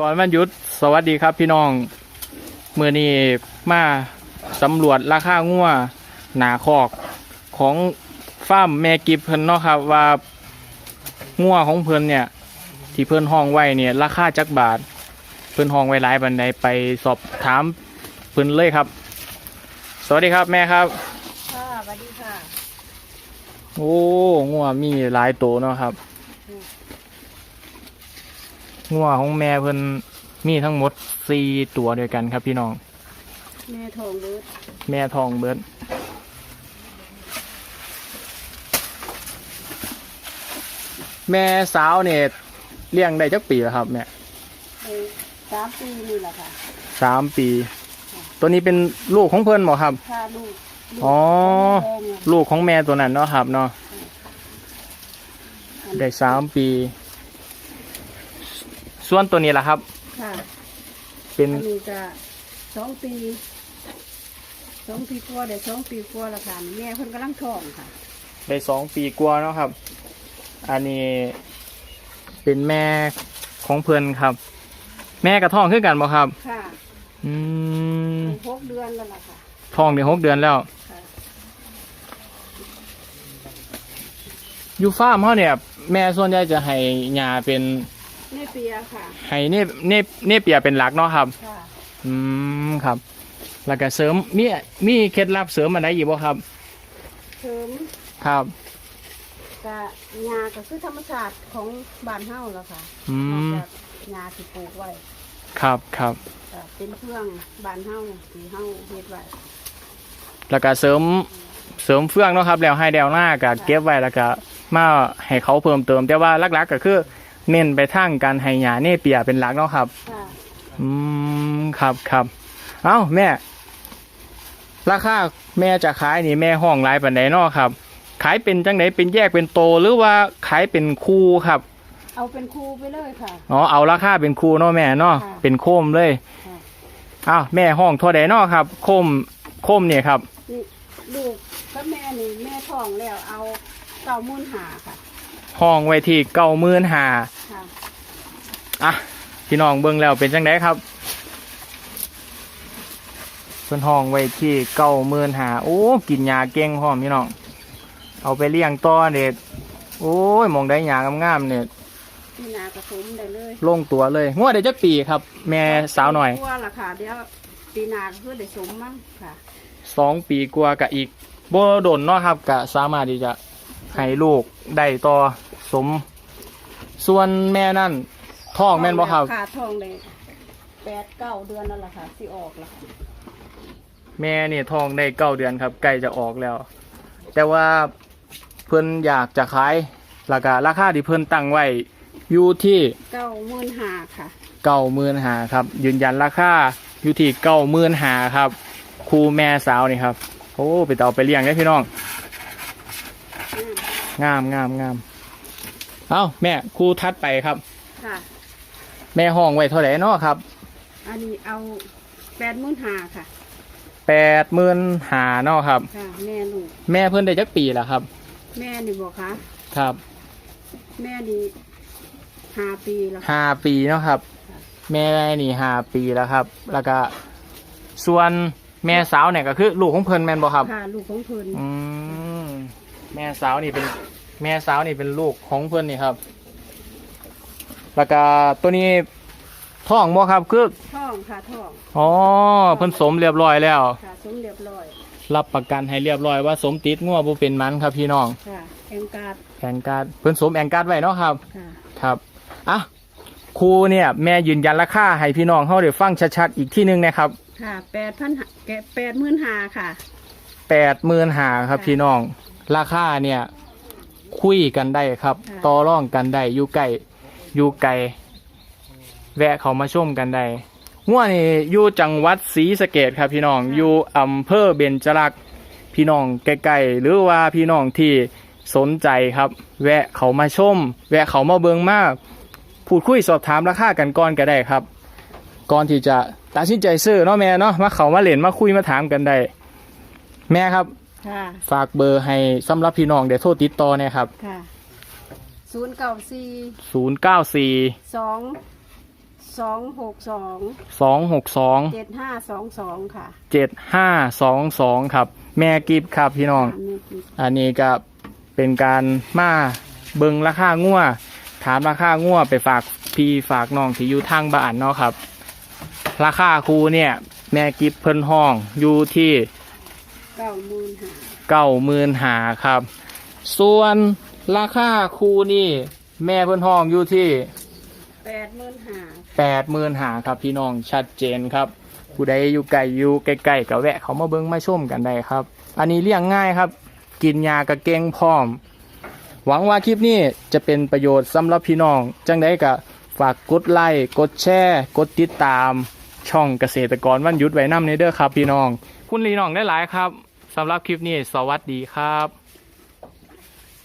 ก่อนวันหยุดสวัสดีครับพี่น้องมือนี้มาสำรวจราคางัวหนาคอกของฟาร์มแม่กิบเพิ่นเนาะครับว่างัวของเพิ่นเนี่ยที่เพิ่นห้องไว้เนี่ยราคาจักบาท เพิ่นห้องไว้หลายบันไดไปสอบถามเพิ่นเลยครับ สวัสดีครับแม่ครับค่ะสวัสดีค่ะ โอ้งัวมีหลายตัวเนาะครับ งัวของแม่เพิ่นมีทั้งหมดสี่ตัวด้วยกันครับพี่น้อง แม่ทองเบิดแม่ทองเบิดแม่สาวเนี่ยเลี้ยงได้จักปีแล้วครับแม่ไปสามปีนี่แหละค่ะสามปี ตัวนี้เป็นลูกของเพิ่นบ่ครับ ค่าลูกลูกอ๋อ แดงเนี่ยลูกของแม่ตัวนั้นเนาะครับเนาะได้สามปี ส่วนตัวนี้ล่ะครับ ค่ะเป็นอันนี้จะสองปีสองปีกว่าเดี๋ยวสองปีกว่าละค่ะแม่เพิ่นกำลังท้องค่ะ ได้สองปีกว่าเนาะครับ อันนี้เป็นแม่ของเพื่อนครับ แม่กับท้องคือกันบ่ครับ ค่ะอืมหกเดือนแล้วล่ะค่ะท้องได้หกเดือนแล้วค่ะอยู่ฟาร์มเขาเนี่ย แม่ส่วนใหญ่จะให้ยาเป็น แม่เปียค่ะให้เนบเนบเนบเปียเป็นหลักเนาะครับ ค่ะอืมครับ แล้วก็เสริมมีมีเคล็ดลับเสริมอะไรอีกบ่ครับ เสริมครับ กะยาก็คือธรรมชาติของบ้านเฮาแล้วค่ะอืนอกมจากยาที่ปลูกไว้ครับครับ ก็เป็นเครื่องบ้านเฮาที่เฮาเฮ็ดไว้ แล้วก็เสริมเสริมเฟื่องเนาะครับแล้วให้แดวหน้าก็เก็บไว้แล้วก็มาให้เขาเพิ่มเติม แต่ว่าหลักๆก็คือ เน้นไปทางการให้ยาเนเปียเป็นหลักเนาะครับ ค่ะอืมครับครับเอ้าแม่ ราคาแม่จะขายนี่แม่ห้องหลายปันไดเนาะครับ ขายเป็นจังไหนเป็นแยกเป็นโตหรือว่าขายเป็นคู่ครับเอาเป็นครูไปเลยค่ะ อ๋อเอาราคาเป็นคู่เนาะแม่เนาะค่ะเป็นโคมเลยค่ะ อ้าวแม่ห้องเท่าใดเนาะครับ โคมโคมเนี่ยครับ นี่ลูกกับแม่นี่แม่ท้องแล้วเอาเก้ามื่นหาค่ะ ห้องไว้ที่เก้าหมื่นหาค่ะอะพี่น้องเบิ่งแล้วเป็นจังไดครับเพิ่นห้องไว้ที่เก้าหมื่นหาโอ้กินยาเก่งพร้อมพี่น้อง เอาไปเลี้ยงต่อเด็ดโอ้ยหมองได้ยางามๆเนี่ยพี่นากระสมได้เลยลงตัวเลยงวดได้จักปีครับ แม่สาวหน่อยกลัวล่ะค่ะเดี๋ยวปีหนาก็คือได้สมมั้งค่ะสองปีกว่ากับอีกโบโดนเนาะครับกะสามารถที่จะ ให้ลูกได้ต่อสม ส่วนแม่นั่นท้องแม่นบ่ครับค่ะท้องได้แปดเก้าเดือนนั่นแหละค่ะสิออกและค่ะแม่นี่ท้องได้เก้าเดือนครับใกล้จะออกแล้ว แต่ว่าเพิ่นอยากจะขายราคาราคาที่เพิ่นตั้งไว้อยู่ที่เก้ามื่นหาค่ะ เก้าหมื่นหาครับ ยืนยันราคาอยู่ที่เก้าหมื่นหาครับครูแม่สาวนี่ครับโอ้ไปต่อาไปเลี้ยงได้พี่น้อง งามงามงามเอ้าแม่ครูทัดไปครับ ค่ะ แม่ห้องไว้เท่าไหร่เนาะครับอันนี้เอาแปดมื่นหาค่ะ แปดหมื่นหาเนาะครับ ค่ะ แม่ลูก แม่เพิ่นได้จักปีแล้วครับ แม่นี่บอกค่ะ ครับ แม่นี่ห้าปีแล้วค่ะ ห้าปีเนาะครับ แม่นี่ห้าปีแล้วครับ แล้วก็ ส่วนแม่สาวเนี่ยก็คือ ลูกของเพิ่นแม่นบ่ครับ ค่ะ ลูกของเพิ่นอืมแม่สาวนี่เป็น แม่สาวนี่เป็นลูกของเพื่อนนี่ครับ แล้วก็ตัวนี้ท้องบ่ครับคือท้องค่ะท้องอ๋อเพิ่นสมเรียบร้อยแล้ว ค่ะสมเรียบร้อยรับประกันให้เรียบร้อยว่าสมติดงัวบ่เป็นมันครับพี่น้องค่ะแองการ์ดแองการ์ดเพิ่นสมแองการ์ดไว้เนาะครับค่ะครับอะครูเนี่ยแม่ยืนยันราคาให้พี่น้องเฮาได้ฟังชัดๆอีกที่นึงนะครับค่ะแปดพันแกแปดหมื่นหาค่ะ85,000ครับพี่น้อง ราคาเนี่ย คุยกันได้ครับค่ะต่อรองกันได้อยู่ใกล้อยู่ไกลแวะเขามาชมกันได้ง่วนี่อยู่จังหวัดศรีสะเกดครับ พี่น้องอยู่อำเภอเบญจรักษ์พี่น้องใกล้ๆหรือว่าพี่น้องที่สนใจครับ แวะเขามาชม แวะเขามาเบิงมาก พูดคุยสอบถามราคากันก่อนก็ได้ครับ ก่อนที่จะตัดสินใจซื้อเนาะแม่เนาะมาเขามาเล่นมาคุยมาถามกันได้แม่ครับ ค่ะฝากเบอร์ให้สำหรับพี่น้องเดี๋ยวโทรติดต่อเนี่ยครับ ค่ะศูนย์เก้าสี่094 สองสองหกสองสองหกสองเจ็ดห้าสองสองค่ะเจ็ดห้าสองสองครับ แม่กิฟครับพี่น้องอันนี้คืออันนี้ก็เป็นการมาเบิงราคางัวถามราคางัวไปฝากพี่ฝากน้องที่อยู่ทางบ้านเนาะครับ ราคาครูเนี่ย แม่กิฟเพิ่นห้องอยู่ที่ เก้าหมื่นห้าเก้าหมื่นหาครับ ส่วนราคาครูนี่ แม่เพิ่นห้องอยู่ที่แปดหมื่นห้าแปดหมื่นหาครับพี่น้องชัดเจนครับ ผู้ใดอยู่ไกลอยู่ใกล้ๆก็แวะ เขามาเบิ้งมาชมกันได้ครับ อันนี้เลี้ยงง่ายครับ กินยากระเกงพร้อม หวังว่าคลิปนี้จะเป็นประโยชน์สำหรับพี่น้อง จังได้ก็ฝากกดไลค์กดแชร์ กดติดตาม ช่องเกษตรกรวันยุดไว้นำเนเด้อครับพี่น้อง คุณลีน้องได้หลายครับสำหรับคลิปนี้สวัสดีครับ